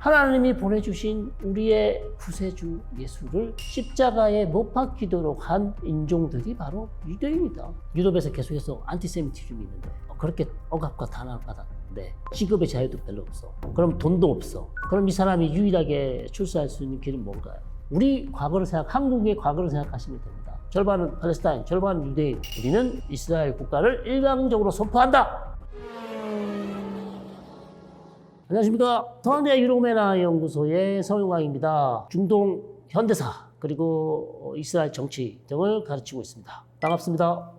하나님이 보내주신 우리의 구세주 예수를 십자가에 못 박히도록 한 인종들이 바로 유대인이다. 유럽에서 계속해서 안티세미티즘이 있는데 어, 그렇게 억압과 탄압을 받았는데 직업의 자유도 별로 없어. 그럼 돈도 없어. 그럼 이 사람이 유일하게 출세할 수 있는 길은 뭔가요? 우리 과거를 생각, 한국의 과거를 생각하시면 됩니다. 절반은 팔레스타인, 절반은 유대인. 우리는 이스라엘 국가를 일방적으로 선포한다. 안녕하십니까. 서강대 유로메나 연구소의 서용광입니다. 중동 현대사 그리고 이스라엘 정치 등을 가르치고 있습니다. 반갑습니다.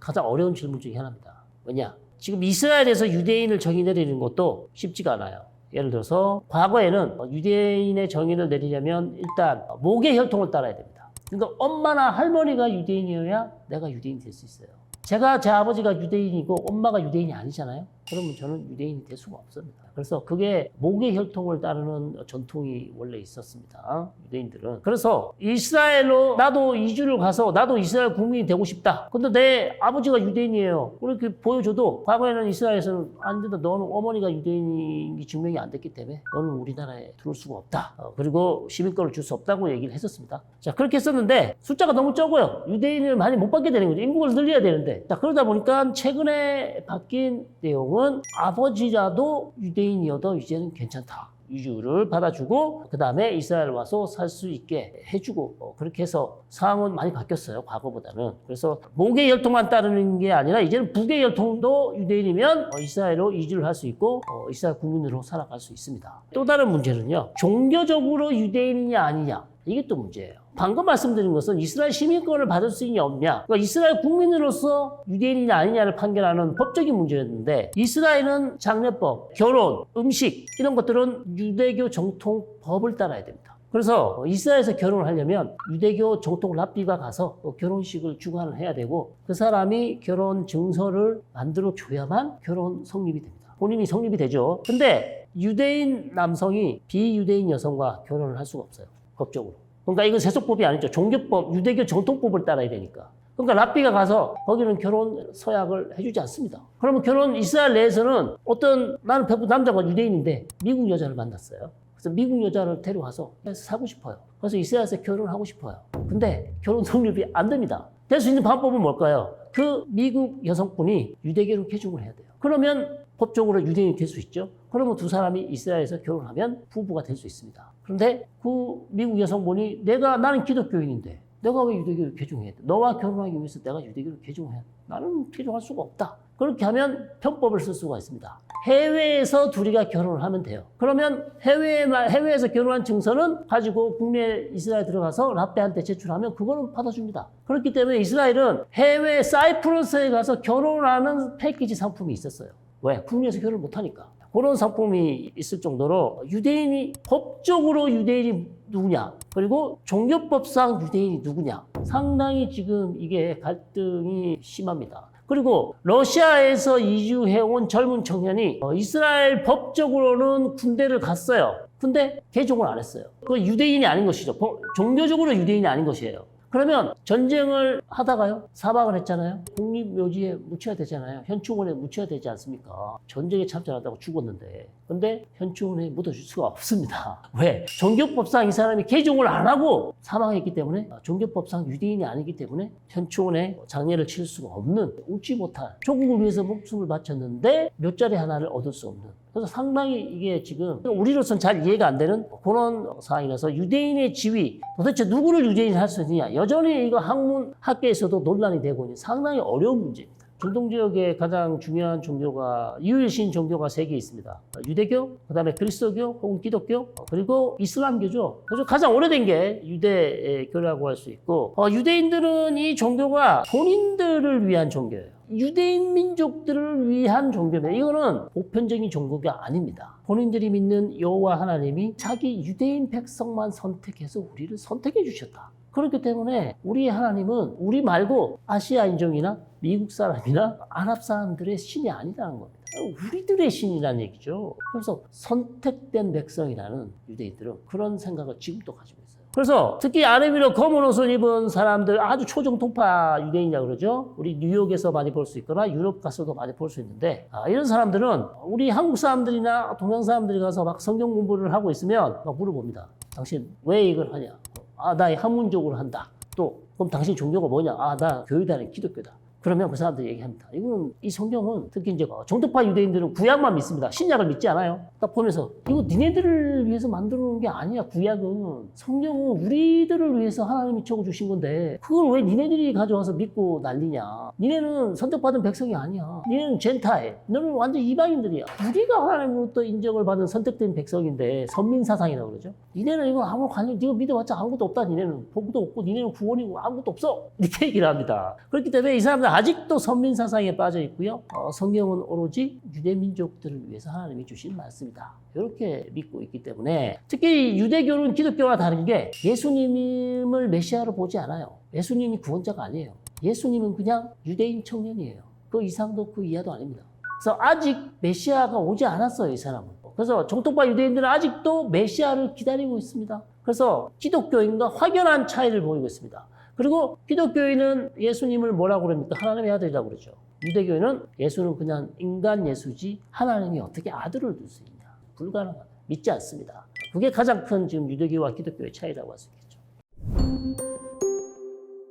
가장 어려운 질문 중에 하나입니다. 뭐냐? 지금 이스라엘에서 유대인을 정의 내리는 것도 쉽지가 않아요. 예를 들어서 과거에는 유대인의 정의를 내리려면 일단 목의 혈통을 따라야 됩니다. 그러니까 엄마나 할머니가 유대인이어야 내가 유대인이 될 수 있어요. 제가 제 아버지가 유대인이고 엄마가 유대인이 아니잖아요. 그러면 저는 유대인이 될 수가 없습니다. 그래서 그게 목의 혈통을 따르는 전통이 원래 있었습니다. 유대인들은. 그래서 이스라엘로 나도 이주를 가서 나도 이스라엘 국민이 되고 싶다. 근데 내 아버지가 유대인이에요. 그렇게 보여줘도 과거에는 이스라엘에서는 안 된다. 너는 어머니가 유대인이 증명이 안 됐기 때문에 너는 우리나라에 들어올 수가 없다. 어, 그리고 시민권을 줄 수 없다고 얘기를 했었습니다. 자, 그렇게 했었는데 숫자가 너무 적어요. 유대인을 많이 못 받게 되는 거죠. 인구를 늘려야 되는데. 자, 그러다 보니까 최근에 바뀐 내용은 아버지라도 유대인이어도 이제는 괜찮다. 유주를 받아주고 그 다음에 이스라엘 와서 살 수 있게 해주고 어, 그렇게 해서 상황은 많이 바뀌었어요 과거보다는. 그래서 목의 혈통만 따르는 게 아니라 이제는 북의 혈통도 유대인이면 어, 이스라엘로 이주를 할 수 있고 어, 이스라엘 국민으로 살아갈 수 있습니다. 또 다른 문제는요 종교적으로 유대인이냐 아니냐. 이게 또 문제예요 방금 말씀드린 것은 이스라엘 시민권을 받을 수 있냐 없냐 그러니까 이스라엘 국민으로서 유대인이냐 아니냐를 판결하는 법적인 문제였는데 이스라엘은 장례법, 결혼, 음식 이런 것들은 유대교 정통 법을 따라야 됩니다. 그래서 이스라엘에서 결혼을 하려면 유대교 정통 랍비가 가서 또 결혼식을 주관을 해야 되고 그 사람이 결혼 증서를 만들어 줘야만 결혼 성립이 됩니다. 본인이 성립이 되죠. 근데 유대인 남성이 비유대인 여성과 결혼을 할 수가 없어요. 법적으로. 그러니까 이건 세속법이 아니죠. 종교법, 유대교 정통법을 따라야 되니까. 그러니까 랍비가 가서 거기는 결혼 서약을 해주지 않습니다. 그러면 결혼 이스라엘 내에서는 어떤 나는 배부 남자가 유대인인데 미국 여자를 만났어요. 그래서 미국 여자를 데려와서 사고 싶어요. 그래서 이스라엘에서 결혼하고 싶어요. 근데 결혼 성립이 안 됩니다. 될 수 있는 방법은 뭘까요? 그 미국 여성분이 유대교로 개종을 해야 돼요. 그러면 법적으로 유대인이 될 수 있죠. 그러면 두 사람이 이스라엘에서 결혼하면 부부가 될 수 있습니다. 그런데 그 미국 여성분이 내가 나는 기독교인인데 내가 왜 유대교를 개종해야 돼? 너와 결혼하기 위해서 내가 유대교를 개종해야 돼? 나는 개종할 수가 없다. 그렇게 하면 편법을 쓸 수가 있습니다. 해외에서 둘이가 결혼을 하면 돼요. 그러면 해외에 해외에서 결혼한 증서는 가지고 국내 이스라엘 들어가서 랍베한테 제출하면 그거는 받아줍니다. 그렇기 때문에 이스라엘은 해외 사이프러스에 가서 결혼하는 패키지 상품이 있었어요. 왜? 국내에서 결혼을 못하니까. 그런 상품이 있을 정도로 유대인이 법적으로 유대인이 누구냐 그리고 종교법상 유대인이 누구냐 상당히 지금 이게 갈등이 심합니다. 그리고 러시아에서 이주해온 젊은 청년이 어, 이스라엘 법적으로는 군대를 갔어요. 근데 개종을 안 했어요. 그 유대인이 아닌 것이죠. 종교적으로 유대인이 아닌 것이에요. 그러면 전쟁을 하다가요? 사망을 했잖아요? 국립묘지에 묻혀야 되잖아요. 현충원에 묻혀야 되지 않습니까? 전쟁에 참전하다고 죽었는데. 근데 현충원에 묻어줄 수가 없습니다. 왜? 종교법상 이 사람이 개종을 안 하고 사망했기 때문에 종교법상 유대인이 아니기 때문에 현충원에 장례를 치를 수가 없는 웃지 못할 조국을 위해서 목숨을 바쳤는데 몇 자리 하나를 얻을 수 없는 그래서 상당히 이게 지금 우리로서는 잘 이해가 안 되는 그런 상황이라서 유대인의 지위 도대체 누구를 유대인 할 수 있느냐 여전히 이거 학문 학계에서도 논란이 되고 있는 상당히 어려운 문제입니다. 중동 지역의 가장 중요한 종교가 유일신 종교가 세 개 있습니다. 유대교, 그다음에 그리스도교 혹은 기독교, 그리고 이슬람교죠. 그래서 가장 오래된 게 유대교라고 할 수 있고 어, 유대인들은 이 종교가 본인들을 위한 종교예요. 유대인 민족들을 위한 종교입니다. 이거는 보편적인 종교가 아닙니다. 본인들이 믿는 여호와 하나님이 자기 유대인 백성만 선택해서 우리를 선택해 주셨다. 그렇기 때문에 우리 하나님은 우리 말고 아시아 인종이나 미국 사람이나 아랍 사람들의 신이 아니라는 겁니다. 우리들의 신이라는 얘기죠. 그래서 선택된 백성이라는 유대인들은 그런 생각을 지금도 가지고 있어요. 그래서 특히 아르비로 검은 옷을 입은 사람들 아주 초정통파 유대인이라 그러죠. 우리 뉴욕에서 많이 볼 수 있거나 유럽 가서도 많이 볼 수 있는데 아, 이런 사람들은 우리 한국 사람들이나 동양 사람들이 가서 막 성경 공부를 하고 있으면 막 물어봅니다. 당신 왜 이걸 하냐? 아, 나 학문적으로 한다. 또 그럼 당신 종교가 뭐냐? 아, 나 교회다는 기독교다. 그러면 그 사람들이 얘기합니다. 이거는 이 성경은 특히 이제 정통파 유대인들은 구약만 믿습니다. 신약을 믿지 않아요. 딱 보면서 이거 니네들을 위해서 만들어 놓은 게 아니야. 구약은 성경은 우리들을 위해서 하나님이 적어 주신 건데 그걸 왜 니네들이 가져와서 믿고 난리냐? 니네는 선택받은 백성이 아니야. 니네는 젠타해. 너는 완전 이방인들이야. 우리가 하나님으로부터 인정을 받은 선택된 백성인데 선민 사상이라고 그러죠. 니네는 이거 아무 관련, 니가 믿어봤자 아무것도 없다. 니네는 복도 없고 니네는 구원이고 아무것도 없어. 이렇게 얘기를 합니다. 그렇기 때문에 이 사람들 아직도 선민 사상에 빠져 있고요. 어, 성경은 오로지 유대 민족들을 위해서 하나님이 주신 말씀이다. 이렇게 믿고 있기 때문에 특히 유대교는 기독교와 다른 게 예수님을 메시아로 보지 않아요. 예수님이 구원자가 아니에요. 예수님은 그냥 유대인 청년이에요. 그 이상도 그 이하도 아닙니다. 그래서 아직 메시아가 오지 않았어요, 이 사람은. 그래서 정통파 유대인들은 아직도 메시아를 기다리고 있습니다. 그래서 기독교인과 확연한 차이를 보이고 있습니다. 그리고 기독교인은 예수님을 뭐라고 그럽니까? 하나님의 아들이라고 그러죠. 유대교인은 예수는 그냥 인간 예수지 하나님이 어떻게 아들을 둘 수 있냐? 불가능하다. 믿지 않습니다. 그게 가장 큰 지금 유대교와 기독교의 차이라고 할 수 있겠죠.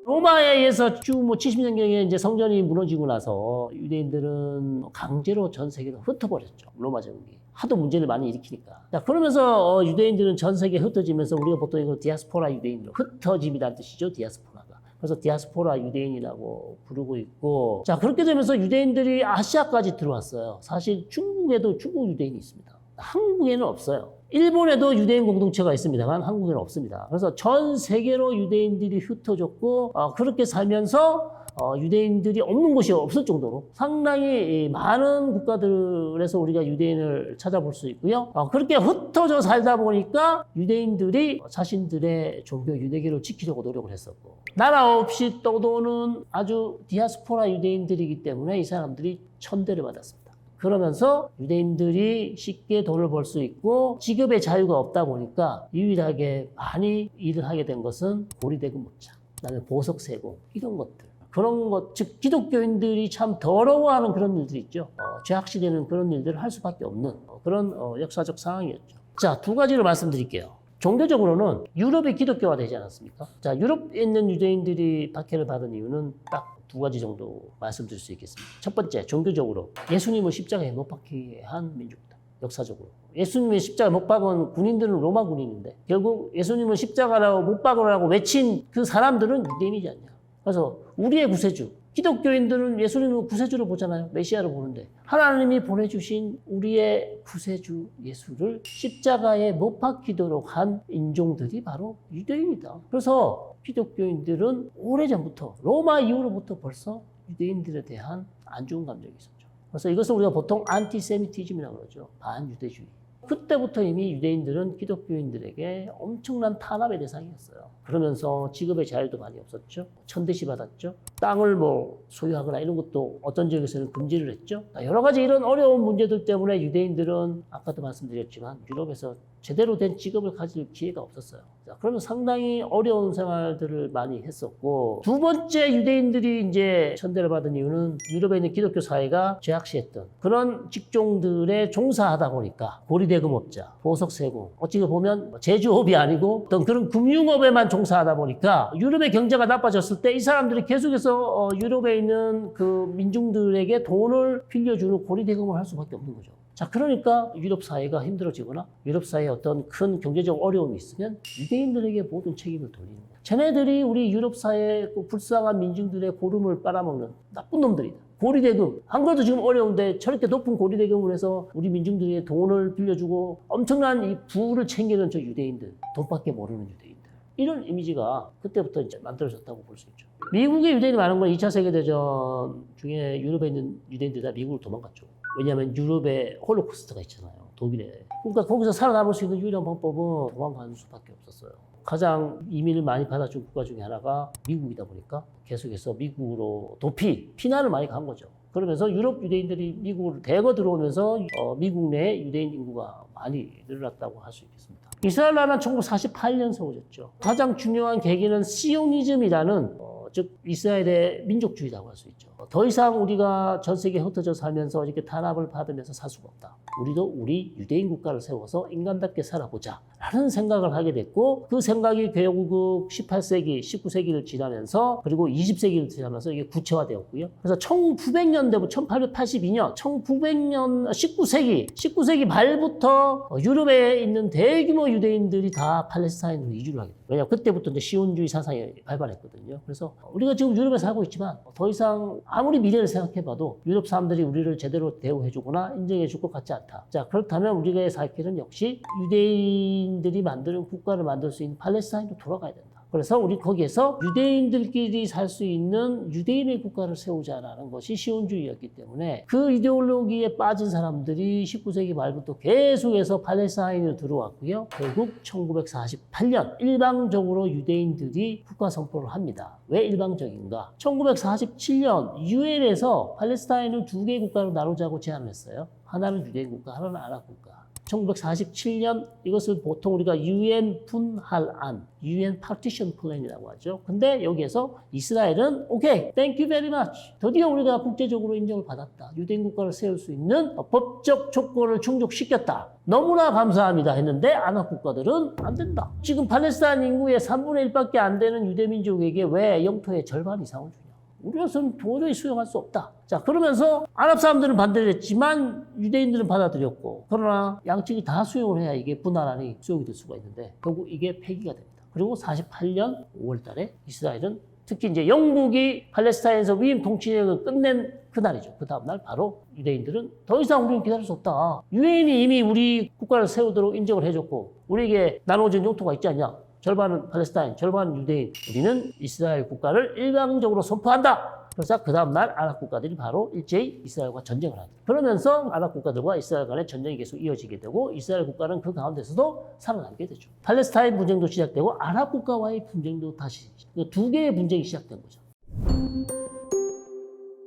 로마에 의해서 쭉뭐 70년경에 이제 성전이 무너지고 나서 유대인들은 강제로 전 세계로 흩어버렸죠. 로마 제국이. 하도 문제를 많이 일으키니까. 자, 그러면서 어, 유대인들은 전 세계에 흩어지면서 우리가 보통 이걸 디아스포라 유대인으로 흩어짐이라는 뜻이죠. 디아스포라가. 그래서 디아스포라 유대인이라고 부르고 있고. 자, 그렇게 되면서 유대인들이 아시아까지 들어왔어요. 사실 중국에도 중국 유대인이 있습니다. 한국에는 없어요. 일본에도 유대인 공동체가 있습니다만 한국에는 없습니다. 그래서 전 세계로 유대인들이 흩어졌고 어, 그렇게 살면서 어, 유대인들이 없는 곳이 없을 정도로 상당히 이 많은 국가들에서 우리가 유대인을 찾아볼 수 있고요. 어, 그렇게 흩어져 살다 보니까 유대인들이 자신들의 종교 유대교를 지키려고 노력을 했었고 나라 없이 떠도는 아주 디아스포라 유대인들이기 때문에 이 사람들이 천대를 받았습니다. 그러면서 유대인들이 쉽게 돈을 벌 수 있고 지급의 자유가 없다 보니까 유일하게 많이 일을 하게 된 것은 고리대금 묻자, 그다음에 보석 세공 이런 것들. 그런 것, 즉 기독교인들이 참 더러워하는 그런 일들이 있죠. 어, 죄악 시대는 그런 일들을 할 수밖에 없는 어, 그런 어, 역사적 상황이었죠. 자, 두 가지를 말씀드릴게요. 종교적으로는 유럽이 기독교화 되지 않았습니까? 자, 유럽에 있는 유대인들이 박해를 받은 이유는 딱 두 가지 정도 말씀드릴 수 있겠습니다. 첫 번째, 종교적으로 예수님을 십자가에 못 박히게 한 민족이다. 역사적으로. 예수님의 십자가 못 박은 군인들은 로마 군인인데 결국 예수님을 십자가라고 못 박으라고 외친 그 사람들은 유대인이지 않냐. 그래서 우리의 구세주, 기독교인들은 예수님을 구세주로 보잖아요. 메시아로 보는데 하나님이 보내주신 우리의 구세주 예수를 십자가에 못 박히도록 한 인종들이 바로 유대인이다. 그래서 기독교인들은 오래전부터 로마 이후로부터 벌써 유대인들에 대한 안 좋은 감정이 있었죠. 그래서 이것을 우리가 보통 안티세미티즘이라고 그러죠. 반유대주의. 그때부터 이미 유대인들은 기독교인들에게 엄청난 탄압의 대상이었어요. 그러면서 직업의 자유도 많이 없었죠. 천대시 받았죠. 땅을 뭐 소유하거나 이런 것도 어떤 지역에서는 금지를 했죠. 여러 가지 이런 어려운 문제들 때문에 유대인들은 아까도 말씀드렸지만 유럽에서 제대로 된 직업을 가질 기회가 없었어요. 자, 그러면 상당히 어려운 생활들을 많이 했었고 두 번째 유대인들이 이제 천대를 받은 이유는 유럽에 있는 기독교 사회가 죄악시했던 그런 직종들에 종사하다 보니까 고리대금업자, 보석세공 어찌 보면 제조업이 아니고 어떤 그런 금융업에만 종사하다 보니까 유럽의 경제가 나빠졌을 때 이 사람들이 계속해서 어, 유럽에 있는 그 민중들에게 돈을 빌려주는 고리대금을 할 수밖에 없는 거죠. 자, 그러니까 유럽 사회가 힘들어지거나 유럽 사회에 어떤 큰 경제적 어려움이 있으면 유대인들에게 모든 책임을 돌리는 거예요. 쟤네들이 우리 유럽 사회의 그 불쌍한 민중들의 고름을 빨아먹는 나쁜 놈들이다. 고리대금. 한 것도 지금 어려운데 저렇게 높은 고리대금을 해서 우리 민중들에게 돈을 빌려주고 엄청난 이 부를 챙기는 저 유대인들. 돈밖에 모르는 유대인들. 이런 이미지가 그때부터 이제 만들어졌다고 볼 수 있죠. 미국의 유대인이 많은 건 2차 세계대전 중에 유럽에 있는 유대인들이 다 미국으로 도망갔죠. 왜냐하면 유럽에 홀로코스트가 있잖아요. 독일에. 그러니까 거기서 살아남을 수 있는 유일한 방법은 도망가는 수밖에 없었어요. 가장 이민을 많이 받아준 국가 중에 하나가 미국이다 보니까 계속해서 미국으로 도피, 피난을 많이 간 거죠. 그러면서 유럽 유대인들이 미국으로 대거 들어오면서 어, 미국 내 유대인 인구가 많이 늘어났다고 할 수 있겠습니다. 이스라엘 나라는 1948년 세워졌죠. 가장 중요한 계기는 시오니즘이라는 어, 즉 이스라엘의 민족주의라고 할 수 있죠. 더 이상 우리가 전 세계에 흩어져 살면서 이렇게 탄압을 받으면서 살 수가 없다. 우리도 우리 유대인 국가를 세워서 인간답게 살아보자. 라는 생각을 하게 됐고 그 생각이 결국 18세기, 19세기를 지나면서 그리고 20세기를 지나면서 이게 구체화되었고요. 그래서 1900년대부터 1882년, 1900년, 19세기, 19세기 말부터 유럽에 있는 대규모 유대인들이 다 팔레스타인으로 이주를 하게 돼요. 왜냐하면 그때부터 이제 시온주의 사상이 발발했거든요. 그래서 우리가 지금 유럽에 살고 있지만 더 이상 아무리 미래를 생각해봐도 유럽 사람들이 우리를 제대로 대우해주거나 인정해줄 것 같지 않다. 자 그렇다면 우리가 살 길은 역시 유대인들이 만드는 국가를 만들 수 있는 팔레스타인으로 돌아가야 된다. 그래서 우리 거기에서 유대인들끼리 살 수 있는 유대인의 국가를 세우자라는 것이 시온주의였기 때문에 그 이데올로기에 빠진 사람들이 19세기 말부터 계속해서 팔레스타인으로 들어왔고요. 결국 1948년 일방적으로 유대인들이 국가 선포를 합니다. 왜 일방적인가? 1947년 유엔에서 팔레스타인을 두개 국가로 나누자고 제안을 했어요. 하나는 유대인 국가, 하나는 아랍 국가. 1947년 이것을 보통 우리가 유엔 분할안, 유엔 파티션 플랜이라고 하죠. 근데 여기에서 이스라엘은 오케이, 땡큐 베리 마치. 드디어 우리가 국제적으로 인정을 받았다. 유대인 국가를 세울 수 있는 법적 조건을 충족시켰다. 너무나 감사합니다 했는데 아랍 국가들은 안 된다. 지금 팔레스타인 인구의 3분의 1밖에 안 되는 유대민족에게 왜 영토의 절반 이상을 주냐. 우리로서는 도저히 수용할 수 없다. 자, 그러면서 아랍 사람들은 반대를 했지만 유대인들은 받아들였고, 그러나 양측이 다 수용을 해야 이게 분할안이 수용이 될 수가 있는데, 결국 이게 폐기가 됩니다. 그리고 48년 5월 달에 이스라엘은 특히 이제 영국이 팔레스타인에서 위임 통치력을 끝낸 그날이죠. 그 다음날 바로 유대인들은 더 이상 우리는 기다릴 수 없다. 유엔이 이미 우리 국가를 세우도록 인정을 해줬고, 우리에게 나눠진 영토가 있지 않냐. 절반은 팔레스타인, 절반은 유대인. 우리는 이스라엘 국가를 일방적으로 선포한다. 그래서 그 다음날 아랍 국가들이 바로 일제히 이스라엘과 전쟁을 합니다. 그러면서 아랍 국가들과 이스라엘 간의 전쟁이 계속 이어지게 되고 이스라엘 국가는 그 가운데서도 살아남게 되죠. 팔레스타인 분쟁도 시작되고 아랍 국가와의 분쟁도 다시 두 개의 분쟁이 시작된 거죠.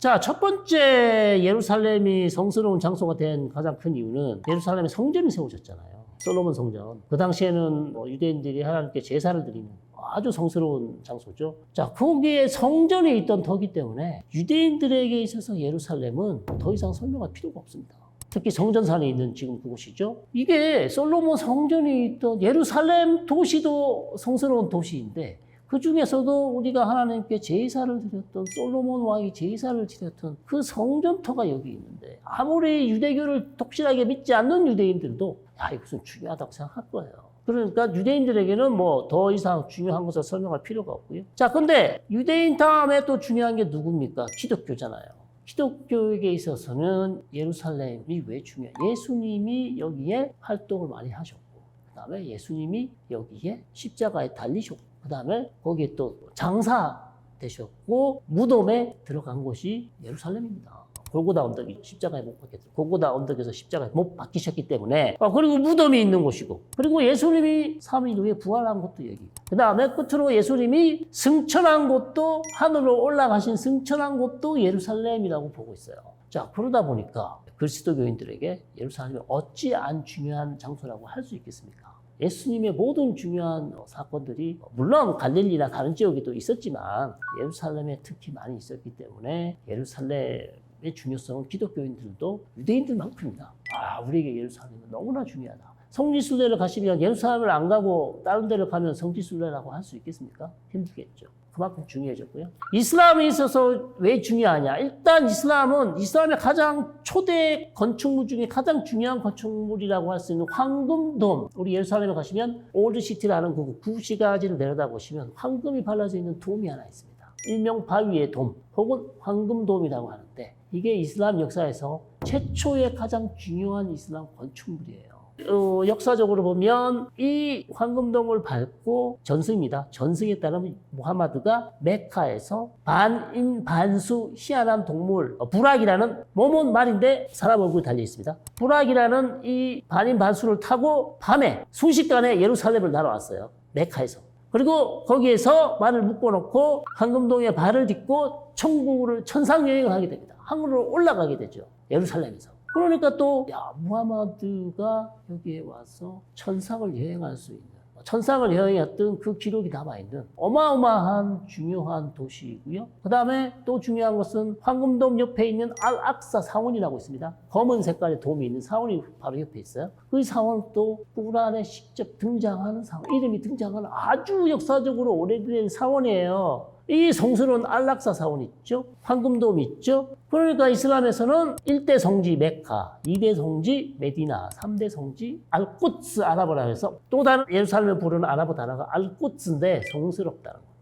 자, 첫 번째 예루살렘이 성스러운 장소가 된 가장 큰 이유는 예루살렘에 성전이 세워졌잖아요. 솔로몬 성전. 그 당시에는 뭐 유대인들이 하나님께 제사를 드리는 아주 성스러운 장소죠. 자, 거기에 성전이 있던 터기 때문에 유대인들에게 있어서 예루살렘은 더 이상 설명할 필요가 없습니다. 특히 성전산에 있는 지금 그곳이죠. 이게 솔로몬 성전이 있던 예루살렘 도시도 성스러운 도시인데 그 중에서도 우리가 하나님께 제사를 드렸던 솔로몬 왕이 제사를 드렸던 그 성전터가 여기 있는데 아무리 유대교를 독실하게 믿지 않는 유대인들도 야 이것은 중요하다고 생각할 거예요. 그러니까 유대인들에게는 뭐 더 이상 중요한 것을 설명할 필요가 없고요. 자, 근데 유대인 다음에 또 중요한 게 누굽니까? 기독교잖아요. 기독교에게 있어서는 예루살렘이 왜 중요해? 예수님이 여기에 활동을 많이 하셨고, 그 다음에 예수님이 여기에 십자가에 달리셨고, 그 다음에 거기에 또 장사 되셨고, 무덤에 들어간 곳이 예루살렘입니다. 골고다 언덕이 십자가에 못 박혔죠. 골고다 언덕에서 십자가에 못 박히셨기 때문에 아, 그리고 무덤이 있는 곳이고 그리고 예수님이 3일 후에 부활한 곳도 여기 그 다음에 끝으로 예수님이 승천한 곳도 하늘로 올라가신 승천한 곳도 예루살렘이라고 보고 있어요. 자 그러다 보니까 그리스도교인들에게 예루살렘이 어찌 안 중요한 장소라고 할 수 있겠습니까? 예수님의 모든 중요한 사건들이 물론 갈릴리나 다른 지역에도 있었지만 예루살렘에 특히 많이 있었기 때문에 예루살렘의 중요성은 기독교인들도 유대인들만큼이다. 아, 우리에게 예루살렘은 너무나 중요하다. 성지순례를 가시면 예루살렘을 안 가고 다른 데를 가면 성지순례라고 할 수 있겠습니까? 힘들겠죠. 그만큼 중요해졌고요. 이슬람에 있어서 왜 중요하냐? 일단 이슬람은 이슬람의 가장 초대 건축물 중에 가장 중요한 건축물이라고 할 수 있는 황금돔. 우리 예루살렘에 가시면 올드시티라는 그 구시가지를 내려다 보시면 황금이 발라져 있는 돔이 하나 있습니다. 일명 바위의 돔 혹은 황금돔이라고 하는데 이게 이슬람 역사에서 최초의 가장 중요한 이슬람 건축물이에요. 어, 역사적으로 보면 이 황금돔을 밟고 전승입니다. 전승에 따르면 무하마드가 메카에서 반인 반수 희한한 동물 어, 부락이라는 몸은 말인데 사람 얼굴이 달려 있습니다. 부락이라는 이 반인 반수를 타고 밤에 순식간에 예루살렘을 날아왔어요. 메카에서. 그리고 거기에서 말을 묶어놓고 황금동에 발을 딛고 천국을 천상 여행을 하게 됩니다. 하늘로 올라가게 되죠. 예루살렘에서. 그러니까 또, 야, 무하마드가 여기에 와서 천상을 여행할 수 있는, 천상을 여행했던 그 기록이 남아있는 어마어마한 중요한 도시이고요. 그 다음에 또 중요한 것은 황금돔 옆에 있는 알-악사 사원이라고 있습니다. 검은 색깔의 돔이 있는 사원이 바로 옆에 있어요. 그 사원도 꾸란에 직접 등장하는 사원, 이름이 등장하는 아주 역사적으로 오래된 사원이에요. 이 성스러운 알락사 사원 있죠? 황금돔 있죠? 그러니까 이슬람에서는 1대 성지 메카, 2대 성지 메디나, 3대 성지 알꾸츠 아랍어라 해서 또 다른 예루살렘을 부르는 아랍어 단어가 알꾸츠인데 성스럽다는 겁니다.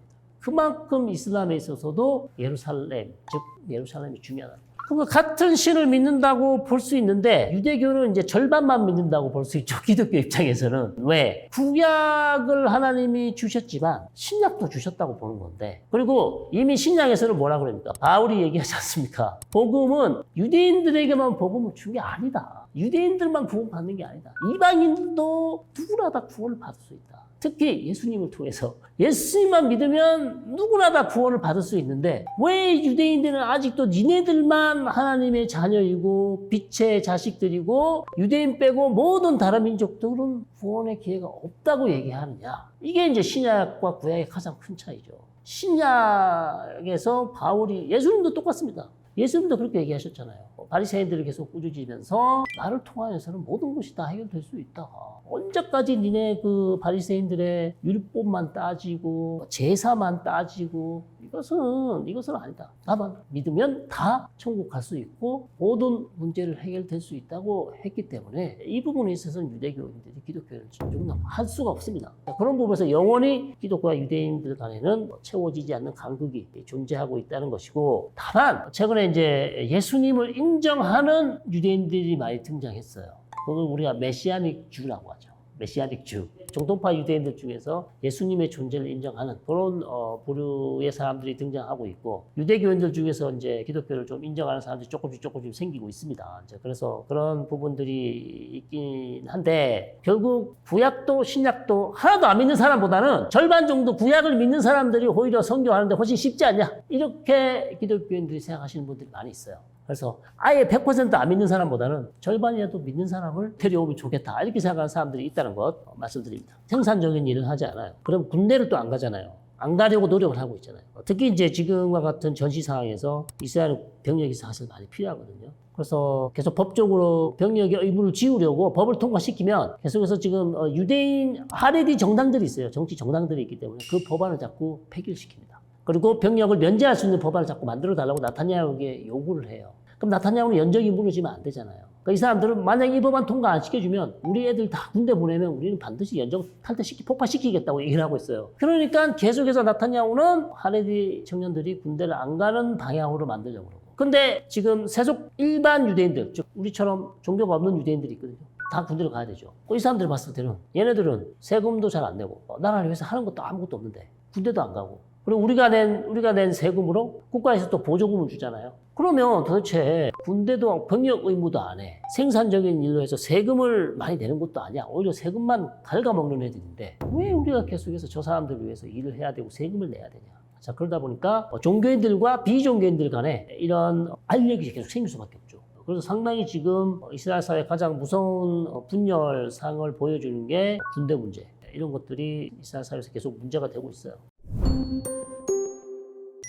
그만큼 이슬람에 있어서도 예루살렘, 즉 예루살렘이 중요하다. 그러니까 같은 신을 믿는다고 볼 수 있는데 유대교는 이제 절반만 믿는다고 볼 수 있죠. 기독교 입장에서는 왜 구약을 하나님이 주셨지만 신약도 주셨다고 보는 건데 그리고 이미 신약에서는 뭐라 그럽니까? 바울이 얘기하지 않습니까? 복음은 유대인들에게만 복음을 준 게 아니다. 유대인들만 구원 받는 게 아니다. 이방인도 누구나 다 구원을 받을 수 있다. 특히 예수님을 통해서. 예수님만 믿으면 누구나 다 구원을 받을 수 있는데 왜 유대인들은 아직도 니네들만 하나님의 자녀이고 빛의 자식들이고 유대인 빼고 모든 다른 민족들은 구원의 기회가 없다고 얘기하느냐? 이게 이제 신약과 구약의 가장 큰 차이죠. 신약에서 바울이 예수님도 똑같습니다 예수님도 그렇게 얘기하셨잖아요. 바리새인들을 계속 꾸짖으면서 나를 통하여서는 모든 것이 다 해결될 수 있다. 언제까지 니네 그 바리새인들의 율법만 따지고 제사만 따지고 이것은 이것은 아니다. 나만 믿으면 다 천국 갈 수 있고 모든 문제를 해결될 수 있다고 했기 때문에 이 부분에 있어서는 유대교인들이 기독교를 용납할 수가 없습니다. 그런 부분에서 영원히 기독교와 유대인들 간에는 뭐 채워지지 않는 간극이 존재하고 있다는 것이고 다만 최근에 이제 예수님을 인정하는 유대인들이 많이 등장했어요. 그걸 우리가 메시아닉 주라고 하죠. 메시아닉 주. 정통파 유대인들 중에서 예수님의 존재를 인정하는 그런 어, 부류의 사람들이 등장하고 있고 유대교인들 중에서 이제 기독교를 좀 인정하는 사람들이 조금씩 조금씩 생기고 있습니다. 이제 그래서 그런 부분들이 있긴 한데 결국 구약도 신약도 하나도 안 믿는 사람보다는 절반 정도 구약을 믿는 사람들이 오히려 성경하는데 훨씬 쉽지 않냐 이렇게 기독교인들이 생각하시는 분들이 많이 있어요. 그래서 아예 100%안 믿는 사람보다는 절반이라도 믿는 사람을 데려오면 좋겠다. 이렇게 생각하는 사람들이 있다는 것 어, 말씀드립니다. 생산적인 일을 하지 않아요. 그럼 군대를 또 안 가잖아요. 안 가려고 노력을 하고 있잖아요. 특히 이제 지금과 같은 전시 상황에서 이스라엘 병력이 사실 많이 필요하거든요. 그래서 계속 법적으로 병력의 의무를 지우려고 법을 통과시키면 계속해서 지금 어, 유대인 하레디 정당들이 있어요. 정치 정당들이 있기 때문에 그 법안을 자꾸 폐기시킵니다. 그리고 병력을 면제할 수 있는 법안을 자꾸 만들어 달라고 나타냐후에게 요구를 해요. 그럼 나타냐후는 연적이 무너지면 안 되잖아요. 그러니까 이 사람들은 만약 이 법안 통과 안 시켜주면 우리 애들 다 군대 보내면 우리는 반드시 연적 탈퇴시키 폭파시키겠다고 얘기를 하고 있어요. 그러니까 계속해서 나타냐후는 하레디 청년들이 군대를 안 가는 방향으로 만들려고 그러고. 근데 지금 세속 일반 유대인들, 즉 우리처럼 종교가 없는 유대인들이 있거든요. 다 군대를 가야 되죠. 이 사람들 봤을 때는 얘네들은 세금도 잘 안 내고 나라를 위해서 하는 것도 아무것도 없는데 군대도 안 가고 그리고 우리가 낸 우리가 낸 세금으로 국가에서 또 보조금을 주잖아요. 그러면 도대체 군대도 병력 의무도 안 해. 생산적인 일로 해서 세금을 많이 내는 것도 아니야. 오히려 세금만 갉아먹는 애들인데 왜 우리가 계속해서 저 사람들을 위해서 일을 해야 되고 세금을 내야 되냐. 자 그러다 보니까 종교인들과 비종교인들 간에 이런 알력이 계속 생길 수밖에 없죠. 그래서 상당히 지금 이스라엘 사회 가장 무서운 분열상을 보여주는 게 군대 문제. 이런 것들이 이스라엘 사회에서 계속 문제가 되고 있어요.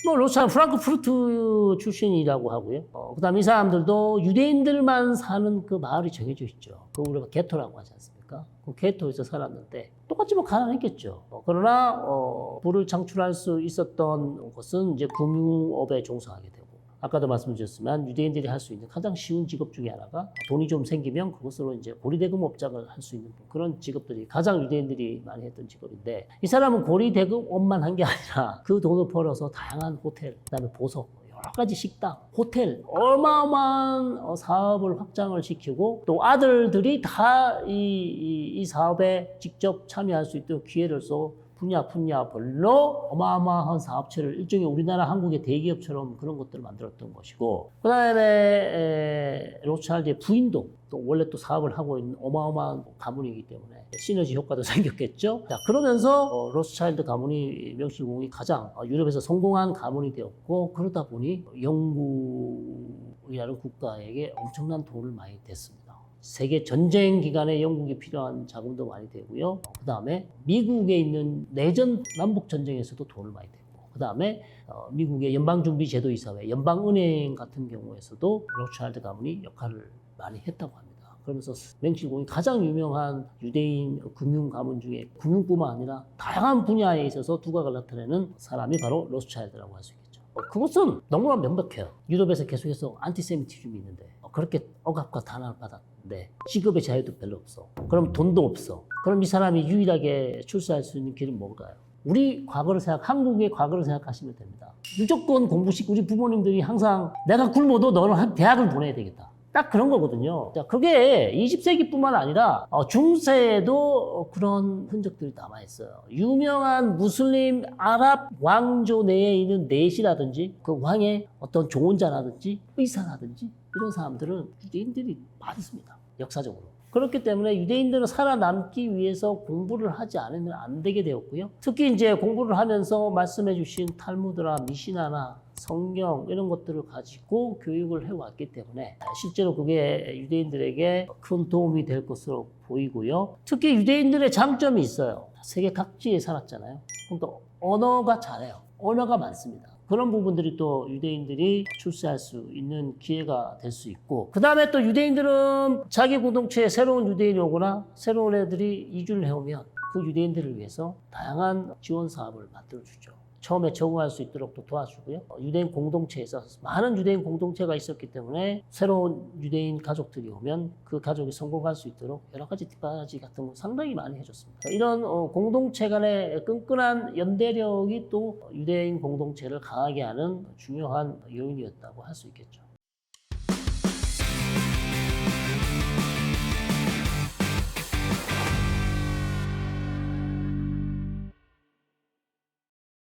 뭐 로차 프랑크푸르트 출신이라고 하고요. 어, 그다음 이 사람들도 유대인들만 사는 그 마을이 정해져 있죠. 그 우리가 게토라고 하지 않습니까? 그 게토에서 살았는데 똑같이 뭐 가난했겠죠. 어, 그러나 어, 부를 창출할 수 있었던 것은 이제 금융업에 종사하게 되고. 아까도 말씀 드렸지만 유대인들이 할 수 있는 가장 쉬운 직업 중에 하나가 돈이 좀 생기면 그것으로 이제 고리대금 업장을 할 수 있는 그런 직업들이 가장 유대인들이 많이 했던 직업인데 이 사람은 고리대금 업만 한 게 아니라 그 돈을 벌어서 다양한 호텔, 그다음에 보석, 여러 가지 식당, 호텔, 어마어마한 어, 사업을 확장을 시키고 또 아들들이 다이 이, 이 사업에 직접 참여할 수 있도록 기회를 써 분야 분야별로 어마어마한 사업체를 일종의 우리나라 한국의 대기업처럼 그런 것들을 만들었던 것이고 그 다음에 로차일드의 부인도 또 원래 또 사업을 하고 있는 어마어마한 가문이기 때문에 시너지 효과도 생겼겠죠. 자 그러면서 어, 로스차일드 가문이 명실공히 가장 어, 유럽에서 성공한 가문이 되었고 그러다 보니 영국 미국이라는 국가에게 엄청난 돈을 많이 댔습니다. 세계 전쟁 기간에 영국이 필요한 자금도 많이 되고요. 그 다음에 미국에 있는 내전 남북 전쟁에서도 돈을 많이 댔고, 그 다음에 어, 미국의 연방준비제도 이사회, 연방은행 같은 경우에서도 로차일드 가문이 역할을 많이 했다고 합니다. 그러면서 맹칠공이 가장 유명한 유대인 금융 가문 중에 금융뿐만 아니라 다양한 분야에 있어서 두각을 나타내는 사람이 바로 로스차일드라고 할 수 있겠죠. 어, 그것은 너무나 명백해요. 유럽에서 계속해서 안티세미티즘이 있는데 어, 그렇게 억압과 탄압을 받았 는데 직업의 자유도 별로 없어. 그럼 돈도 없어. 그럼 이 사람이 유일하게 출세할 수 있는 길은 뭘까요? 우리 과거를 생각, 한국의 과거를 생각하시면 됩니다. 무조건 공부시키고 우리 부모님들이 항상 내가 굶어도 너는 한 대학을 보내야 되겠다. 딱 그런 거거든요. 자, 그게 20세기뿐만 아니라 어, 중세에도 그런 흔적들이 남아 있어요. 유명한 무슬림 아랍 왕조 내에 있는 넷이라든지 그 왕의 어떤 조언자라든지 의사라든지 이런 사람들은 유대인들이 많습니다. 역사적으로. 그렇기 때문에 유대인들은 살아남기 위해서 공부를 하지 않으면 안 되게 되었고요. 특히 이제 공부를 하면서 말씀해 주신 탈무드나 미시나나 성경 이런 것들을 가지고 교육을 해왔기 때문에 실제로 그게 유대인들에게 큰 도움이 될 것으로 보이고요. 특히 유대인들의 장점이 있어요. 세계 각지에 살았잖아요. 또 언어가 잘해요. 언어가 많습니다. 그런 부분들이 또 유대인들이 출세할 수 있는 기회가 될 수 있고 그 다음에 또 유대인들은 자기 공동체에 새로운 유대인이 오거나 새로운 애들이 이주를 해오면 그 유대인들을 위해서 다양한 지원 사업을 만들어 주죠. 처음에 적응할 수 있도록 또 도와주고요. 어, 유대인 공동체에서 많은 유대인 공동체가 있었기 때문에 새로운 유대인 가족들이 오면 그 가족이 성공할 수 있도록 여러 가지 뒷바라지 같은 거 상당히 많이 해줬습니다. 이런 어, 공동체 간의 끈끈한 연대력이 또 유대인 공동체를 강하게 하는 중요한 요인이었다고 할 수 있겠죠.